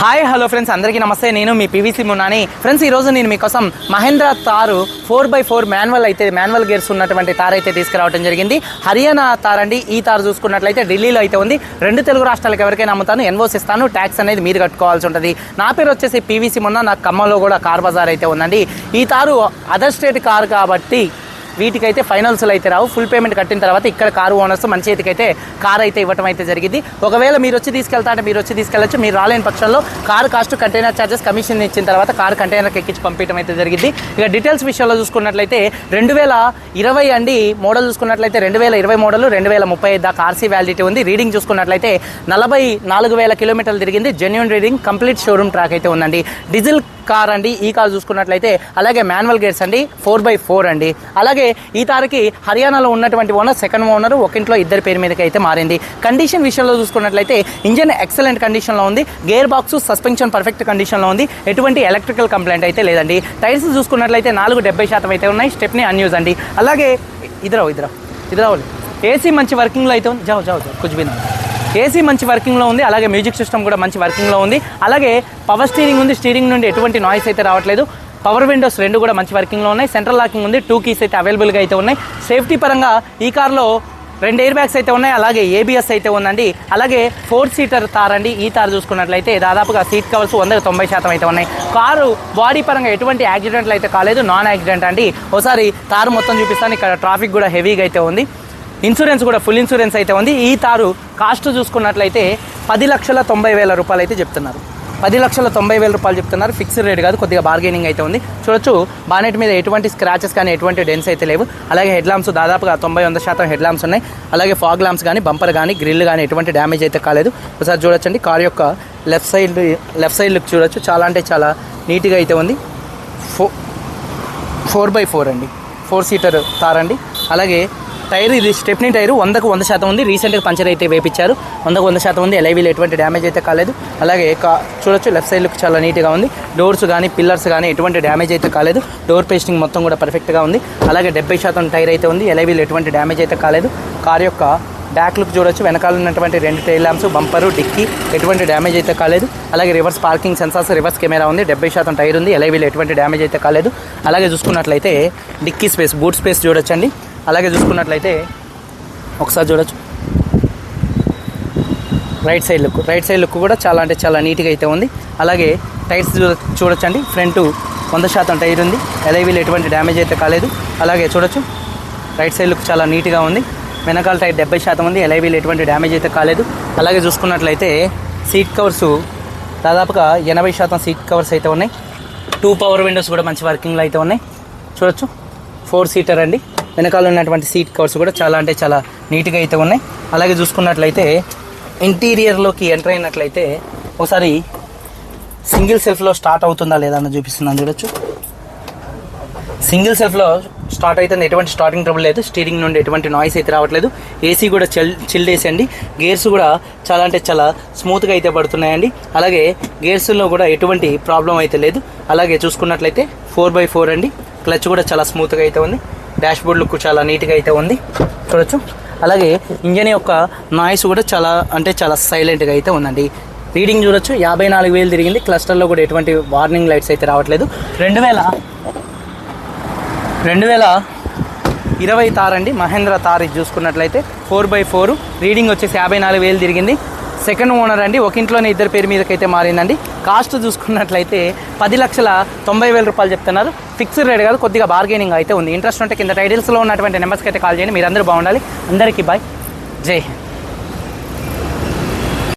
Hi hello friends అందరికీ నమస్తే. నేను మీ పీవీసీ మున్నాని ఫ్రెండ్స్ ఈరోజు నేను మీకోసం Mahindra Thar four by four manual అయితే మాన్యువల్ గేర్స్ ఉన్నటువంటి తార్ అయితే తీసుకురావడం జరిగింది. హర్యానా తార్ అండి. ఈ తారు చూసుకున్నట్లయితే ఢిల్లీలో అయితే ఉంది. రెండు తెలుగు రాష్ట్రాలకు ఎవరికైనా అమ్ముతాను ఎన్వోస్ ఇస్తాను ట్యాక్స్ అనేది మీరు కట్టుకోవాల్సి ఉంటుంది. నా పేరు వచ్చేసి పీవీసీ మున్న నాకు ఖమ్మంలో కూడా కార్ బజార్ అయితే ఉందండి. ఈ తారు అదర్ స్టేట్ కార్ కాబట్టి వీటికైతే ఫైనల్స్లో అయితే రావు. ఫుల్ పేమెంట్ కట్టిన తర్వాత ఇక్కడ కారు ఓనర్స్ మన చేతికైతే కార్ అయితే ఇవ్వడం అయితే జరిగింది. ఒకవేళ మీరు వచ్చి తీసుకెళ్తా అంటే మీరు వచ్చి తీసుకెళ్ళచ్చు. మీరు రాలేని పక్షంలో car cost container charges commission ఇచ్చిన తర్వాత కార్ కంటైనర్కి ఎక్కించి పంపించడం అయితే జరిగింది. ఇక డీటెయిల్స్ విషయంలో చూసుకున్నట్లయితే రెండు వేల ఇరవై అండి మోడల్ చూసుకున్నట్లయితే రెండు వేల ఇరవై మోడల్ రెండు వేల ముప్పై ఐదు దాకా ఆర్సీ వ్యాలిడిటీ ఉంది. రీడింగ్ చూసుకున్నట్లయితే నలభై నాలుగు వేల కిలోమీటర్లు తిరిగింది. Genuine reading complete showroom track అయితే ఉందండి. డీజిల్ కార్ అండి ఈ కార్ చూసుకున్నట్లయితే అలాగే మాన్యువల్ గేట్స్ అండి ఫోర్ బై ఫోర్ అండి. అలాగే ఈ తారకి హర్యానాలో ఉన్నటువంటి ఓనర్ సెకండ్ ఓనర్ ఒకింట్లో ఇద్దరి పేరు మీదకి అయితే మారింది. కండిషన్ విషయంలో చూసుకున్నట్లయితే ఇంజన్ ఎక్సలెంట్ కండిషన్లో ఉంది. గేర్ బాక్స్ సస్పెన్షన్ పర్ఫెక్ట్ కండిషన్లో ఉంది. ఎటువంటి ఎలక్ట్రికల్ కంప్లైంట్ అయితే లేదండి. టైర్స్ చూసుకున్నట్లయితే నాలుగు డెబ్బై శాతం అయితే ఉన్నాయి. స్టెప్ని అన్యూజ్ అండి. అలాగే ఇద్దరావు ఇద్దరావు ఇద్దరావు ఏసీ మంచి వర్కింగ్లో అయితే ఉంది. జావు జావు జావు. కుజ్బీన్ ఏసీ మంచి వర్కింగ్లో ఉంది. అలాగే మ్యూజిక్ సిస్టమ్ కూడా మంచి వర్కింగ్లో ఉంది. అలాగే పవర్ స్టీరింగ్ ఉంది. స్టీరింగ్ నుండి ఎటువంటి నాయిస్ అయితే రావట్లేదు. పవర్ విండోస్ రెండు కూడా మంచి వర్కింగ్లో ఉన్నాయి. సెంట్రల్ లాకింగ్ ఉంది. టూ కీస్ అయితే అవైలబుల్గా అయితే ఉన్నాయి. సేఫ్టీ పరంగా ఈ కార్లో రెండు ఎయిర్ బ్యాగ్స్ అయితే ఉన్నాయి. అలాగే ఏబిఎస్ అయితే ఉందండి. అలాగే ఫోర్ సీటర్ తార్ అండి. ఈ తార్ చూసుకున్నట్లయితే దాదాపుగా సీట్ కవర్స్ వంద తొంభై శాతం అయితే ఉన్నాయి. కారు బాడీ పరంగా ఎటువంటి యాక్సిడెంట్లు అయితే కాలేదు. నాన్ యాక్సిడెంట్ అండి. ఒకసారి తారు మొత్తం చూపిస్తాను. ఇక్కడ ట్రాఫిక్ కూడా హెవీగా అయితే ఉంది. ఇన్సూరెన్స్ కూడా ఫుల్ ఇన్సూరెన్స్ అయితే ఉంది. ఈ తారు కాస్ట్ చూసుకున్నట్లయితే పది లక్షల తొంభై వేల రూపాయలు అయితే చెప్తున్నారు. పది లక్షల తొంభై వేల రూపాయలు చెప్తున్నారు. ఫిక్స్డ్ రేట్ కాదు కొద్దిగా బార్గెనింగ్ అయితే ఉంది. చూడొచ్చు బానెట్ మీద ఎటువంటి స్క్రాచెస్ కానీ ఎటువంటి డెన్స్ అయితే లేవు. అలాగే హెడ్ లాంప్స్ దాదాపుగా తొంభై వంద శాతం హెడ్ లాంప్స్ ఉన్నాయి. అలాగే ఫాగ్ లాంప్స్ కానీ బంపర్ కానీ గ్రిల్ కానీ ఎటువంటి డ్యామేజ్ అయితే కాలేదు. ఒకసారి చూడొచ్చండి కార్ యొక్క left side left side look చూడొచ్చు. చాలా అంటే చాలా నీట్గా అయితే ఉంది. ఫో ఫోర్ బై ఫోర్ అండి. ఫోర్ సీటర్ తార్ అండి. అలాగే టైర్ ఇది స్టెప్నీ టైర్. వందకు వంద శాతం ఉంది. రీసెంట్గా పంచర్ అయితే వేపించారు వందకు వంద శాతం ఉంది. ఎలైవీలు ఎటువంటి డ్యామేజ్ అయితే కాలేదు. అలాగే కా చూడొచ్చు లెఫ్ట్ సైడ్ లుక్ చాలా నీట్గా ఉంది. డోర్స్ కానీ పిల్లర్స్ కానీ ఎటువంటి డ్యామేజ్ అయితే కాలేదు. డోర్ పేస్టింగ్ మొత్తం కూడా పర్ఫెక్ట్గా ఉంది. అలాగే డెబ్బై శాతం టైర్ అయితే ఉంది. ఎలైవీలు ఎటువంటి డ్యామేజ్ అయితే కాలేదు. కార్ యొక్క బ్యాక్ లుక్ చూడొచ్చు. వెనకాల ఉన్నటువంటి రెండు టైల్ ల్యాంప్స్ బంపరు డిక్కీ ఎటువంటి డ్యామేజ్ అయితే కాలేదు. అలాగే reverse parking sensors reverse camera ఉంది. డెబ్బై శాతం టైర్ ఉంది. ఎలైవీలు ఎటువంటి డ్యామేజ్ అయితే కాలేదు. అలాగే చూసుకున్నట్లయితే డిక్కీ స్పేస్ బూట్ స్పేస్ చూడొచ్చండి. అలాగే చూసుకున్నట్లయితే ఒకసారి చూడొచ్చు. Right side look right side look కూడా చాలా అంటే చాలా నీట్గా అయితే ఉంది. అలాగే టైర్స్ చూడొచ్చండి. ఫ్రంట్ వంద శాతం టైర్ ఉంది. ఎలైవీలు ఎటువంటి డ్యామేజ్ అయితే కాలేదు. అలాగే చూడొచ్చు. రైట్ సైడ్ లుక్ చాలా నీట్గా ఉంది. వెనకాల టైర్ డెబ్బై శాతం ఉంది. ఎలైవీలు ఎటువంటి డ్యామేజ్ అయితే కాలేదు. అలాగే చూసుకున్నట్లయితే సీట్ కవర్స్ దాదాపుగా ఎనభై శాతం సీట్ కవర్స్ అయితే ఉన్నాయి. టూ పవర్ విండోస్ కూడా మంచి వర్కింగ్లో అయితే ఉన్నాయి. చూడొచ్చు. ఫోర్ సీటర్ అండి. వెనకాల ఉన్నటువంటి సీట్ కవర్స్ కూడా చాలా అంటే చాలా నీట్గా అయితే ఉన్నాయి. అలాగే చూసుకున్నట్లయితే ఇంటీరియర్లోకి ఎంటర్ అయినట్లయితే ఒకసారి సింగిల్ సెల్ఫ్లో స్టార్ట్ అవుతుందా లేదా అని చూపిస్తున్నాను చూడొచ్చు. సింగిల్ సెల్ఫ్లో స్టార్ట్ అయితే ఎటువంటి స్టార్టింగ్ ట్రబుల్ లేదు. స్టీరింగ్ నుండి ఎటువంటి నాయిస్ అయితే రావట్లేదు. ఏసీ కూడా చిల్ చిల్డ్ వేసి అండి. గేర్స్ కూడా చాలా అంటే చాలా స్మూత్గా అయితే పడుతున్నాయండి. అలాగే గేర్స్లో కూడా ఎటువంటి ప్రాబ్లం అయితే లేదు. అలాగే చూసుకున్నట్లయితే ఫోర్ బై ఫోర్ అండి. క్లచ్ కూడా చాలా స్మూత్గా అయితే ఉంది. డాష్ బోర్డ్ లుక్ చాలా నీట్గా అయితే ఉంది. చూడొచ్చు. అలాగే ఇంజన్ యొక్క నాయిస్ కూడా చాలా అంటే చాలా సైలెంట్గా అయితే ఉందండి. రీడింగ్ చూడొచ్చు. యాభై నాలుగు వేలు తిరిగింది. క్లస్టర్లో కూడా ఎటువంటి వార్నింగ్ లైట్స్ అయితే రావట్లేదు. రెండు వేల రెండు వేల ఇరవై తార్ అండి. మహేంద్ర తార్ ఇది చూసుకున్నట్లయితే ఫోర్ బై ఫోర్. రీడింగ్ వచ్చేసి యాభై నాలుగు వేలు తిరిగింది. సెకండ్ ఓనర్ అండి. ఒక ఇంట్లోనే ఇద్దరు పేరు మీదకైతే మారిందండి. కాస్ట్ చూసుకున్నట్లయితే పది లక్షల తొంభై వేల రూపాయలు చెప్తున్నారు. ఫిక్స్డ్ రేట్ కాదు కొద్దిగా బార్గెనింగ్ అయితే ఉంది. ఇంట్రెస్ట్ ఉంటే కింద టైటిల్స్లో ఉన్నటువంటి నెంబర్స్కి అయితే కాల్ చేయండి. మీరందరూ బాగుండాలి. అందరికీ బాయ్. జై హింద్.